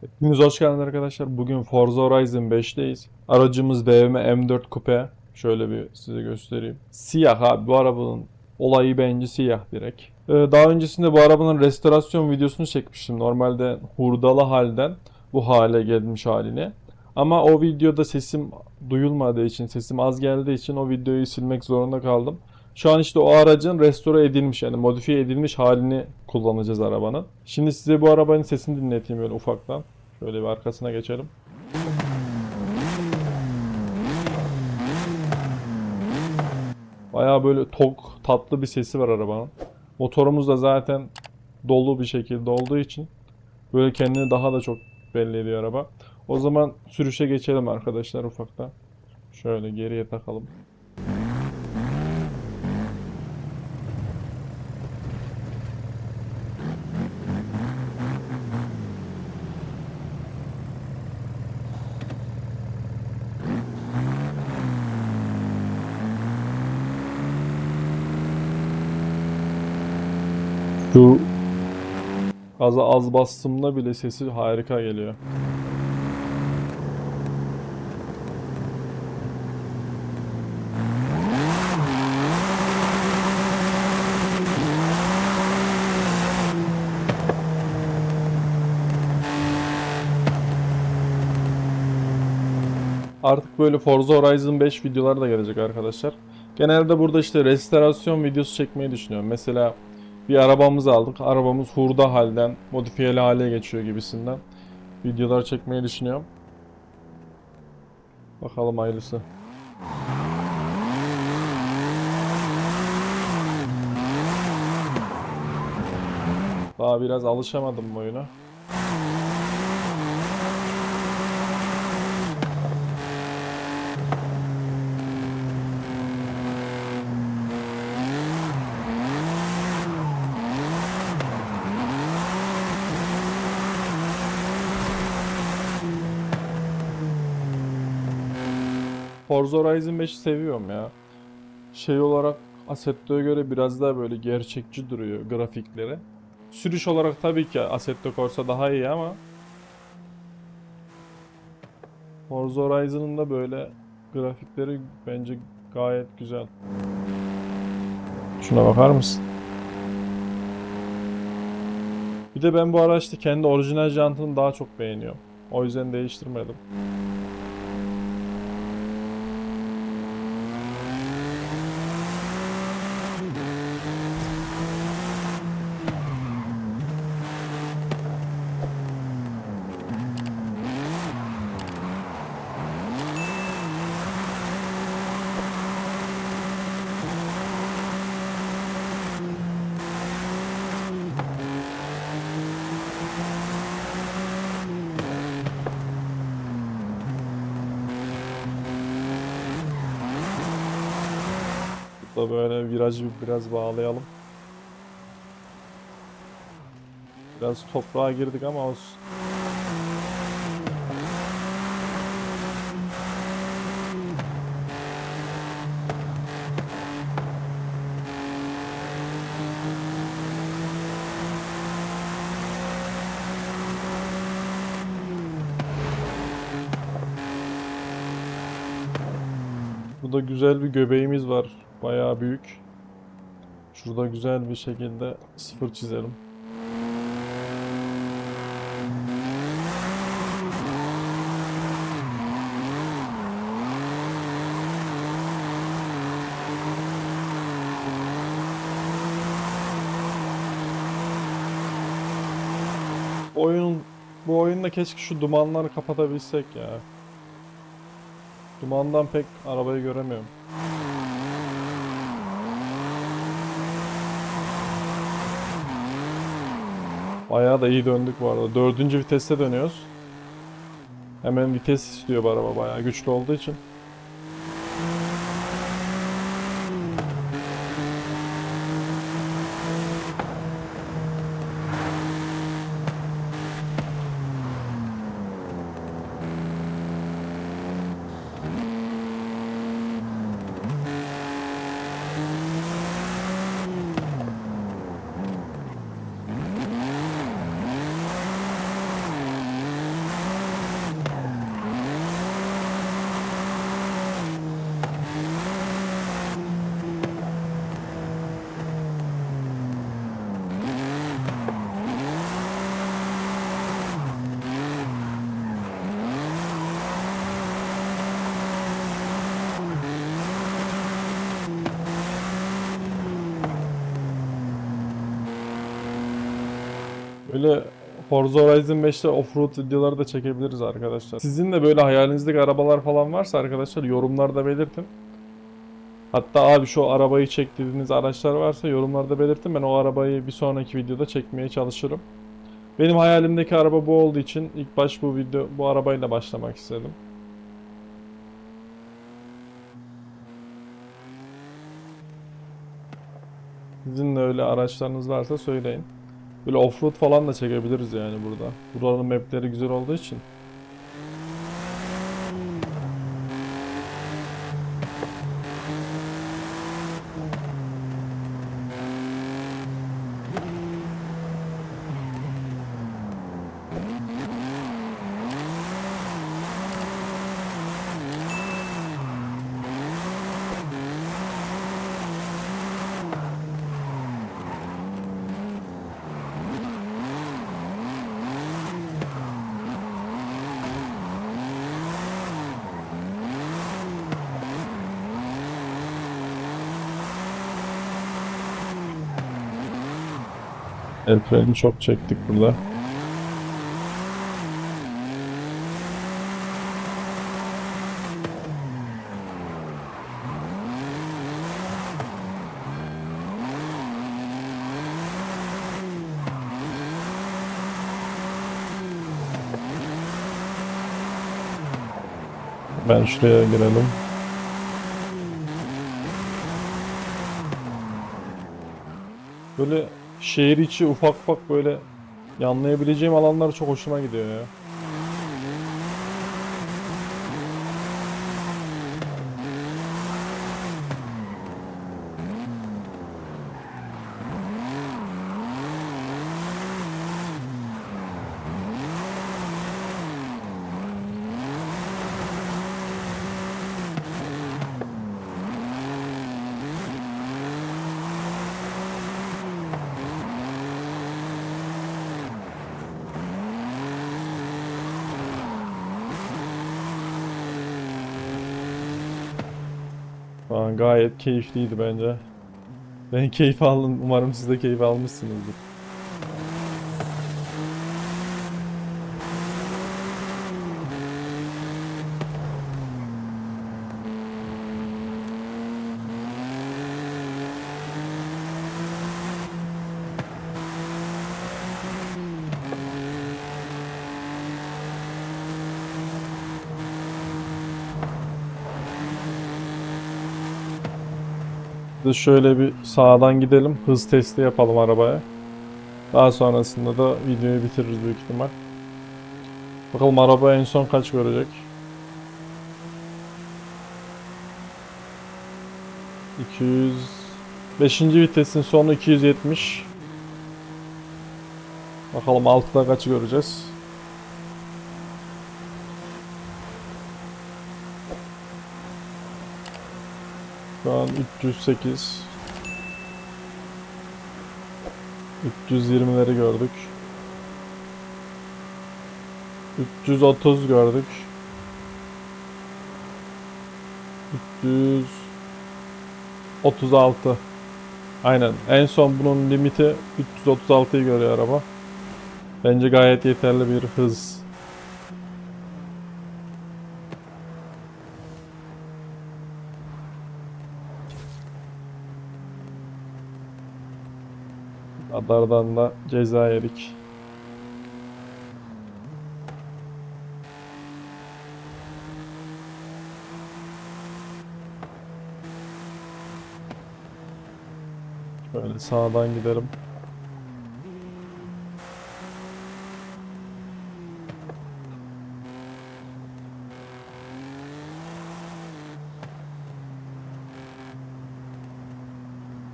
Hepiniz hoş geldiniz arkadaşlar. Bugün Forza Horizon 5'teyiz. Aracımız BMW M4 Coupe. Şöyle bir size göstereyim. Siyah abi bu arabanın olayı bence siyah direkt. Ee, daha öncesinde bu arabanın restorasyon videosunu çekmiştim. Normalde hurdalı halden bu hale gelmiş haline. Ama o videoda sesim duyulmadığı için, sesim az geldiği için o videoyu silmek zorunda kaldım. Şu an işte o aracın restore edilmiş yani modifiye edilmiş halini kullanacağız arabanın. Şimdi size bu arabanın sesini dinleteyim böyle ufaktan. Şöyle bir arkasına geçelim. Baya böyle tok, tatlı bir sesi var arabanın. Motorumuz da zaten dolu bir şekilde olduğu için böyle kendini daha da çok belli ediyor araba. O zaman sürüşe geçelim arkadaşlar ufaktan. Şöyle geriye takalım. Şu gaza az bastığımda bile sesi harika geliyor. Artık böyle Forza Horizon 5 videolar da gelecek arkadaşlar. Genelde burada işte restorasyon videosu çekmeyi düşünüyorum. Mesela bir arabamızı aldık. Arabamız hurda halden modifiyeli hale geçiyor gibisinden videolar çekmeyi düşünüyorum. Bakalım hayırlısı. Daha biraz alışamadım bu oyuna. Forza Horizon 5'i seviyorum ya. Şey olarak Assetto'ya göre biraz daha böyle gerçekçi duruyor grafikleri. Sürüş olarak tabii ki Assetto Corsa daha iyi ama Forza Horizon'ın da böyle grafikleri bence gayet güzel. Şuna bakar mısın? Bir de ben bu araçta kendi orijinal jantını daha çok beğeniyorum. O yüzden değiştirmedim. Da böyle virajı biraz bağlayalım. Biraz toprağa girdik ama olsun. Burada güzel bir göbeğimiz var. Bayağı büyük. Şurada güzel bir şekilde sıfır çizelim. Bu oyunun bu oyunda keşke şu dumanları kapatabilsek ya. Dumandan pek arabayı göremiyorum. Bayağı da iyi döndük bu arada. Dördüncü viteste dönüyoruz. Hemen vites istiyor bu araba bayağı güçlü olduğu için. Böyle Forza Horizon 5'te offroad videoları da çekebiliriz arkadaşlar. Sizin de böyle hayalinizdeki arabalar falan varsa arkadaşlar yorumlarda belirtin. Hatta abi şu arabayı çek dediğiniz araçlar varsa yorumlarda belirtin. Ben o arabayı bir sonraki videoda çekmeye çalışırım. Benim hayalimdeki araba bu olduğu için ilk baş bu video bu arabayla başlamak istedim. Sizin de öyle araçlarınız varsa söyleyin. Böyle offroad falan da çekebiliriz yani burada. Buranın mapleri güzel olduğu için. El freni çok çektik burada. Ben şuraya girelim. Böyle şehir içi ufak ufak böyle yanlayabileceğim alanlar çok hoşuma gidiyor ya. Aa, gayet keyifliydi bence. Ben keyif aldım. Umarım siz de keyif almışsınızdır. Biz şöyle bir sağdan gidelim. Hız testi yapalım arabaya. Daha sonrasında da videoyu bitiririz büyük ihtimal. Bakalım araba en son kaç görecek. 200 5. vitesin sonu 270. Bakalım altıda kaç göreceğiz. Şu an 308. 320'leri gördük. 330 gördük. 336. Aynen. En son bunun limiti 336'yı görüyor araba. Bence gayet yeterli bir hız. Radardan da ceza yedik. Şöyle sağdan gidelim.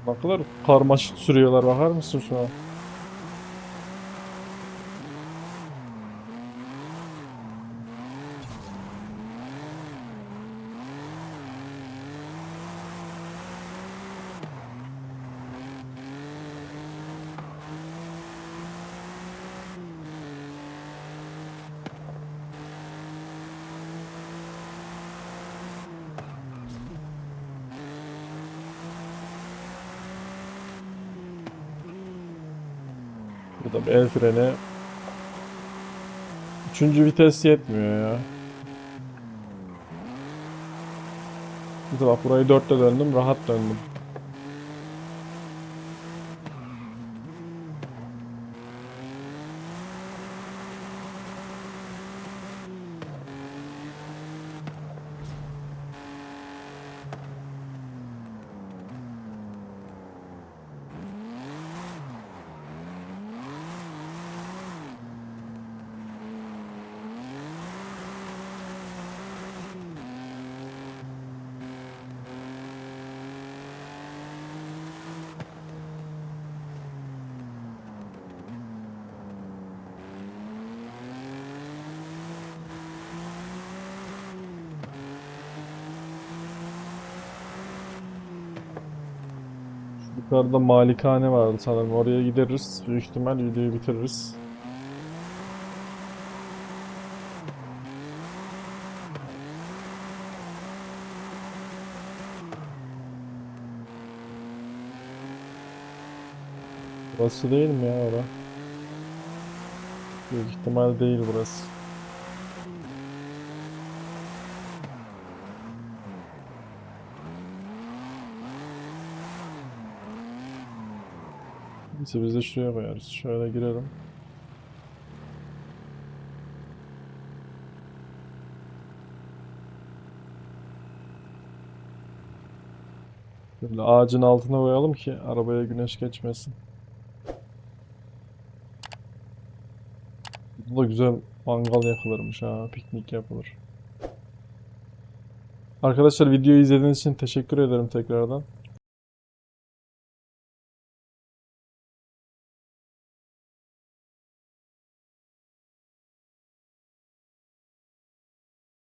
Ne kadar karmaşık sürüyorlar bakar mısın şu an? Tabi el freni. Üçüncü vites yetmiyor ya. Bak burayı dörtte döndüm rahat döndüm. Yukarıda malikane vardı sanırım. Oraya gideriz. Büyük ihtimal videoyu bitiririz. Burası değil mi ya ora? Büyük ihtimal değil burası. Neyse biz de şuraya koyarız. Şöyle girelim. Böyle ağacın altına koyalım ki arabaya güneş geçmesin. Burada da güzel mangal yakılırmış ha, piknik yapılır. Arkadaşlar videoyu izlediğiniz için teşekkür ederim tekrardan.